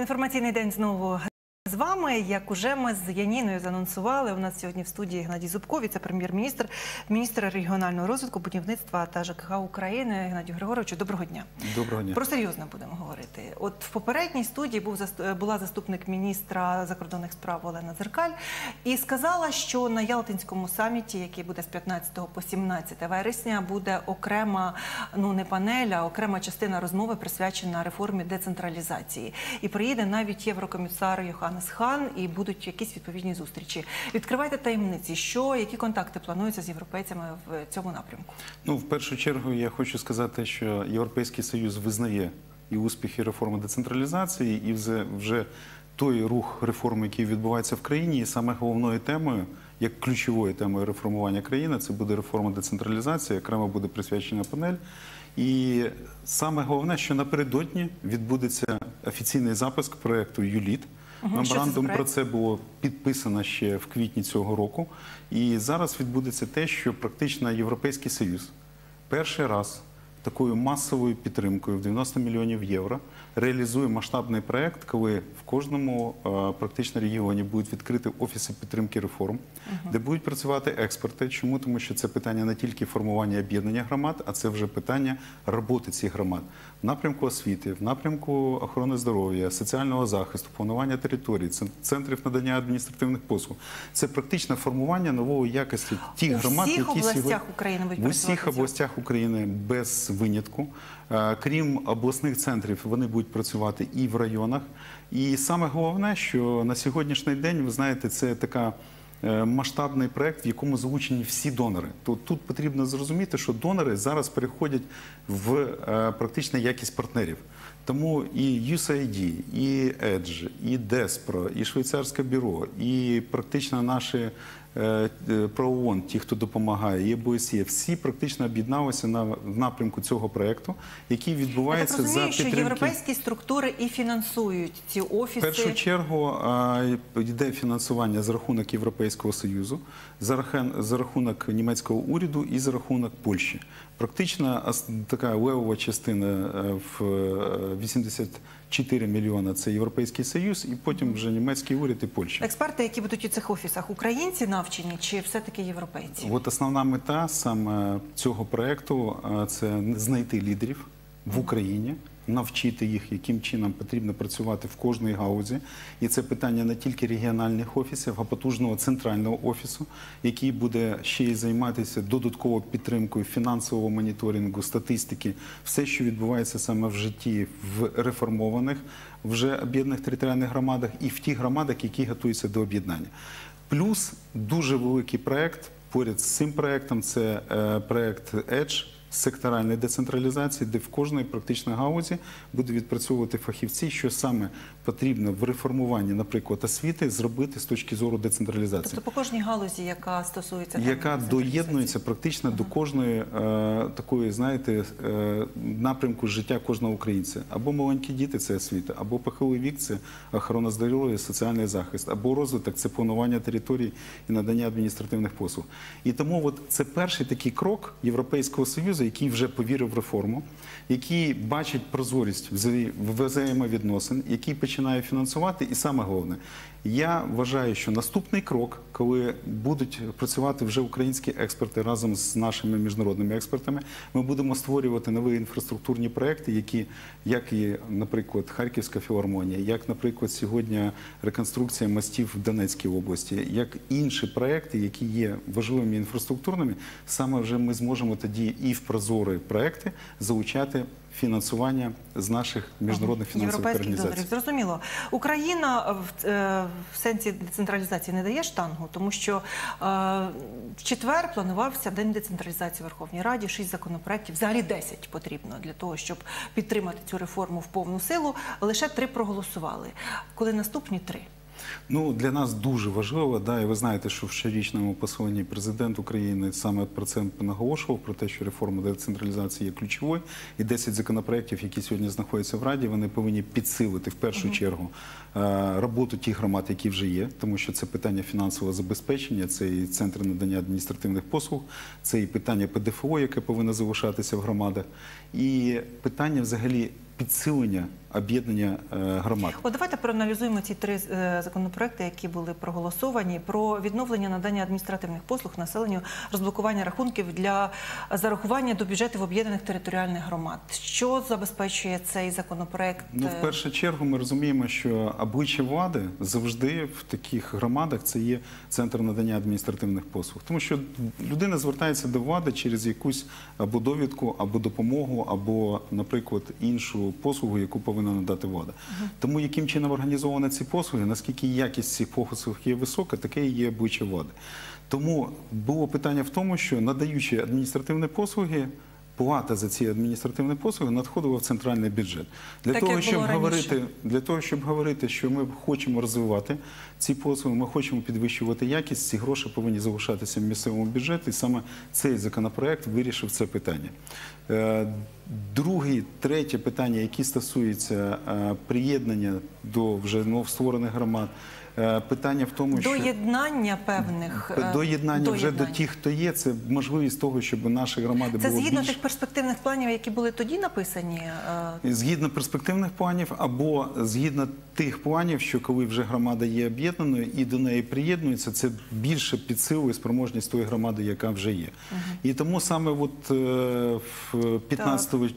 Інформаційний день знову з вами. Як уже ми з Яніною занонсували, у нас сьогодні в студії Геннадій Зубков, віце-прем'єр-міністр, міністр регіонального розвитку, будівництва та ЖКХ України. Геннадію Григоровичу, доброго дня. Доброго дня. Про серйозне будемо говорити. От в попередній студії був була заступник міністра закордонних справ Олена Зеркаль і сказала, що на Ялтинському саміті, який буде з 15 по 17 вересня, буде окрема ну не панель, а окрема частина розмови присвячена реформі децентралізації. І приїде навіть єврокомісар Йоханнес Хан, і будуть якісь відповідні зустрічі. Відкривайте таємниці, що які контакти плануються з європейцями в цьому напрямку. Ну, в першу чергу, я хочу сказати, що Європейський Союз визнає і успіхи реформи децентралізації, і вже, вже той рух реформ, який відбувається в країні, і саме головною темою, як ключовою темою реформування країни, це буде реформа децентралізації, окремо буде присвячена панель. І саме головне, що напередодні відбудеться офіційний запуск проекту ЮЛІТ. Це Меморандум про це було підписано ще в квітні цього року. І зараз відбудеться те, що практично Європейський Союз перший раз такою масовою підтримкою в 90 мільйонів євро реалізує масштабний проект, коли в кожному е, практично регіоні будуть відкриті офіси підтримки реформ, де будуть працювати експерти. Чому? Тому що це питання не тільки формування об'єднання громад, а це вже питання роботи цих громад в напрямку освіти, в напрямку охорони здоров'я, соціального захисту, планування територій, цен- центрів надання адміністративних послуг. Це практично формування нової якості тих У громад, всіх які областях сьогодні в усіх працювати областях України без винятку. Е, Крім обласних центрів, вони будуть працювати і в районах. І саме головне, що на сьогоднішній день, ви знаєте, це така. е, Масштабний проект, в якому залучені всі донори. То тут потрібно зрозуміти, що донори зараз переходять в е, практично якість партнерів. Тому і USAID, і EDGE, і DESPRO, і Швейцарське бюро, і практично наші е, ООН, ПРООН, ті, хто допомагає, є ОБСЄ, всі практично об'єдналися на в напрямку цього проекту, який Я відбувається так розумію, за що європейські структури і фінансують ці офіси. В першу чергу йде фінансування за рахунок Європейського Союзу, за рахунок німецького уряду і за рахунок Польщі. Практично така левова частина е, в е, 84 мільйона це Європейський Союз, і потім вже німецький уряд і Польща. Експерти, які будуть у цих офісах, українці навчені чи все-таки європейці? От основна мета саме цього проекту е, це знайти лідерів в Україні, навчити їх, яким чином потрібно працювати в кожній гаузі. І це питання не тільки регіональних офісів, а потужного центрального офісу, який буде ще й займатися додатковою підтримкою фінансового моніторингу, статистики, все, що відбувається саме в житті в реформованих вже об'єднаних територіальних громадах і в тих громадах, які готуються до об'єднання. Плюс дуже великий проект поряд з цим проектом це е, проект EDGE, секторальної децентралізації, де в кожної практично гаузі буде відпрацьовувати фахівці, що саме потрібно в реформуванні, наприклад, освіти, зробити з точки зору децентралізації. Тобто по кожній галузі, яка стосується Яка доєднується практично до кожної е, такої, знаєте, е, напрямку життя кожного українця. Або маленькі діти це освіта, або похилий вік це охорона здоров'я, соціальний захист, або розвиток це планування територій і надання адміністративних послуг. І тому от це перший такий крок Європейського Союзу, який вже повірив в реформу, який бачить прозорість взаємовідносин, який починає фінансувати. І саме головне, я вважаю, що наступний крок, коли будуть працювати вже українські експерти разом з нашими міжнародними експертами, ми будемо створювати нові інфраструктурні проекти, які, як і, наприклад, Харківська філармонія, як, наприклад, сьогодні реконструкція мостів в Донецькій області, як інші проекти, які є важливими інфраструктурними, саме вже ми зможемо тоді і в прозорі проекти залучати фінансування з наших міжнародних фінансових європейських організацій. Зрозуміло. Україна в, е, в сенсі децентралізації не дає штангу, тому що е, в четвер планувався день децентралізації в Верховній Раді. Шість законопроєктів, взагалі 10 потрібно для того, щоб підтримати цю реформу в повну силу. Лише три проголосували. Коли наступні три? Ну для нас дуже важливо, да, і ви знаєте, що в щорічному посланні президент України саме про це наголошував про те, що реформа децентралізації є ключовою, і 10 законопроєктів, які сьогодні знаходяться в Раді, вони повинні підсилити в першу чергу е, роботу тих громад, які вже є, тому що це питання фінансового забезпечення, це і центри надання адміністративних послуг, це і питання ПДФО, яке повинно залишатися в громадах, і питання взагалі підсилення об'єднання е, громад. От давайте проаналізуємо ці три е, законопроекти, які були проголосовані про відновлення надання адміністративних послуг населенню, розблокування рахунків для зарахування до бюджетів об'єднаних територіальних громад. Що забезпечує цей законопроект? Ну, в першу чергу, ми розуміємо, що обличчя влади завжди в таких громадах це є центр надання адміністративних послуг. Тому що людина звертається до влади через якусь або довідку, або допомогу, або, наприклад, іншу послугу, яку повинна надати влада. Тому яким чином організовані ці послуги, наскільки якість цих послуг є висока, таке і є обличчя влади. Тому було питання в тому, що надаючи адміністративні послуги. Плата за ці адміністративні послуги надходила в центральний бюджет для Так, того, щоб говорити для того, щоб говорити, що ми хочемо розвивати ці послуги, ми хочемо підвищувати якість. Ці гроші повинні залишатися в місцевому бюджеті. І саме цей законопроект вирішив це питання. Е, Друге, третє питання, які стосуються е, приєднання до вже новостворених громад. Е, Питання в тому, що Доєднання певних е, доєднання вже до тих, хто є, це можливість того, щоб наші громади Це було згідно тих перспективних планів, які були тоді написані. е, Згідно перспективних планів, або згідно тих планів, що коли вже громада є об'єднаною і до неї приєднується, це більше підсилує спроможність тої громади, яка вже є. І тому саме от е, в 15 чи-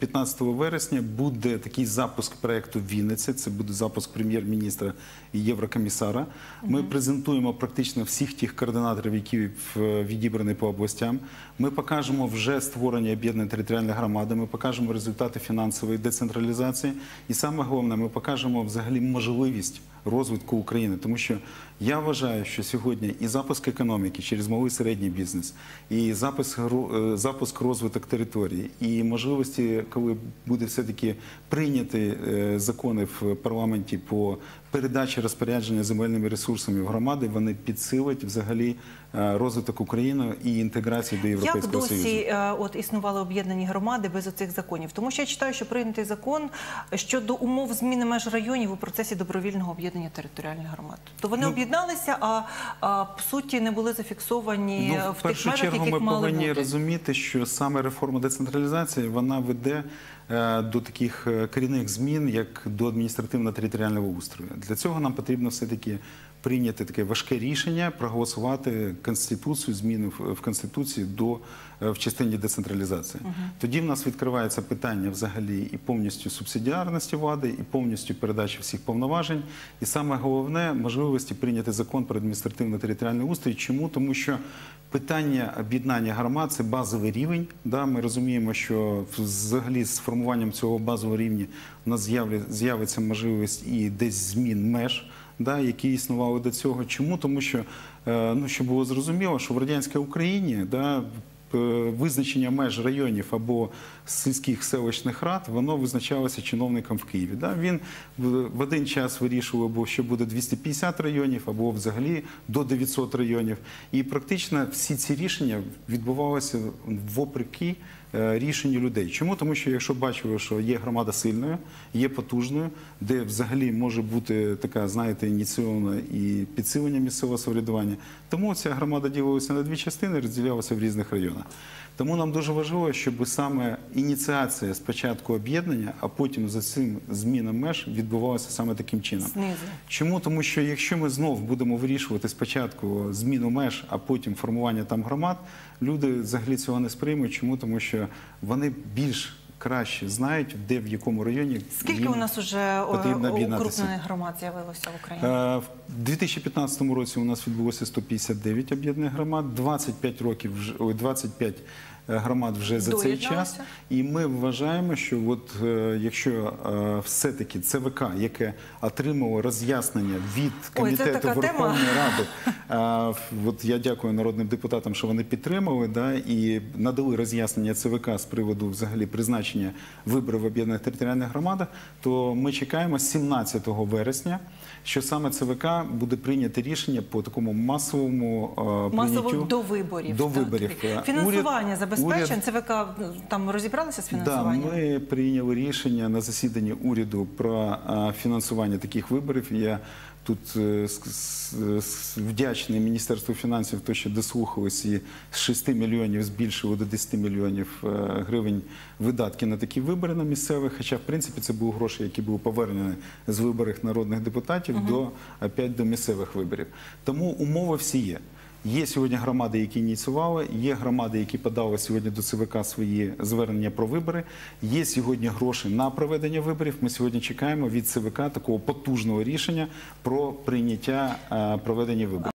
15 вересня буде такий запуск проекту Вінниця. Це буде запуск прем'єр-міністра і єврокомісара. Ми презентуємо практично всіх тих координаторів, які відібрані по областям. Ми покажемо вже створення об'єднаної територіальної громади. Ми покажемо результати фінансової децентралізації. І саме головне, ми покажемо взагалі можливість розвитку України, тому що я вважаю, що сьогодні і запуск економіки через малий середній бізнес, і запуск е, запуск розвиток території, і можливості, коли буде все таки прийняти е, закони в парламенті по передачі розпорядження земельними ресурсами в громади, вони підсилять взагалі е, розвиток України і інтеграцію до Як досі союзу. е, от існували об'єднані громади без оцих законів? Тому що я читаю, що прийнятий закон щодо умов зміни меж районів у процесі добровільного об'єднання територіальних громад. То вони Ну, об'єдналися, а, а по суті не були зафіксовані Ну, в в тих першу межах, чергу яких ми мали повинні бути. розуміти, що саме реформа децентралізації вона веде до таких е, корінних змін, як до адміністративно-територіального устрою. Для цього нам потрібно все таки прийняти таке важке рішення, проголосувати конституцію, зміни в конституції до е, в частині децентралізації. Тоді в нас відкривається питання взагалі і повністю субсидіарності влади, і повністю передачі всіх повноважень. І саме головне можливості прийняти закон про адміністративно-територіальний устрій. Чому? Тому що питання об'єднання громад це базовий рівень. Да, ми розуміємо, що взагалі з формуванням цього базового рівня у нас з'явиться можливість і десь змін меж. Да, які існували до цього. Чому? Тому що, е, ну, щоб було зрозуміло, що в радянській Україні да, визначення меж районів або сільських селищних рад, воно визначалося чиновником в Києві. Він в в один час вирішував, або що буде 250 районів, або взагалі до 900 районів. І практично всі ці рішення відбувалися вопреки е, рішенню людей. Чому? Тому що якщо бачили, що є громада сильною, є потужною, де взагалі може бути така, знаєте, ініційована і підсилення місцевого самоврядування, тому ця громада ділилася на дві частини, розділялася в різних районах. Тому нам дуже важливо, щоб саме ініціація спочатку об'єднання, а потім за цим зміна меж відбувалася саме таким чином. Знизу. Чому? Тому що якщо ми знов будемо вирішувати спочатку зміну меж, а потім формування там громад, люди взагалі цього не сприймуть. Чому? Тому що вони більш краще знають, де в якому районі Скільки у нас уже потрібно укрупнених громад з'явилося в Україні? Е, В 2015 році у нас відбулося 159 об'єднаних громад, 25 років вже ой, 25 громад вже за цей час. І ми вважаємо, що от е, якщо е, все-таки ЦВК, яке отримало роз'яснення від комітету така Верховної тема. Ради, е, от я дякую народним депутатам, що вони підтримали да, і надали роз'яснення ЦВК з приводу взагалі призначення виборів в об'єднаних територіальних громадах, то ми чекаємо 17 вересня, що саме ЦВК буде прийняти рішення по такому масовому е, Масово прийняттю до виборів. До так. виборів. Е, Фінансування уряд- забезпечень. уряд- ЦВК там розібралися з Да, фінансуванням? ми прийняли рішення на засіданні уряду про фінансування таких виборів. Я тут е, вдячний Міністерству фінансів, то що дослухались і з 6 мільйонів збільшили до 10 мільйонів е, гривень видатки на такі вибори на місцевих. Хоча, в принципі, це були гроші, які були повернені з виборів народних депутатів до опять до місцевих виборів. Тому умови всі є. Є сьогодні громади, які ініціювали, є громади, які подали сьогодні до ЦВК свої звернення про вибори. Є сьогодні гроші на проведення виборів. Ми сьогодні чекаємо від ЦВК такого потужного рішення про прийняття е, проведення виборів.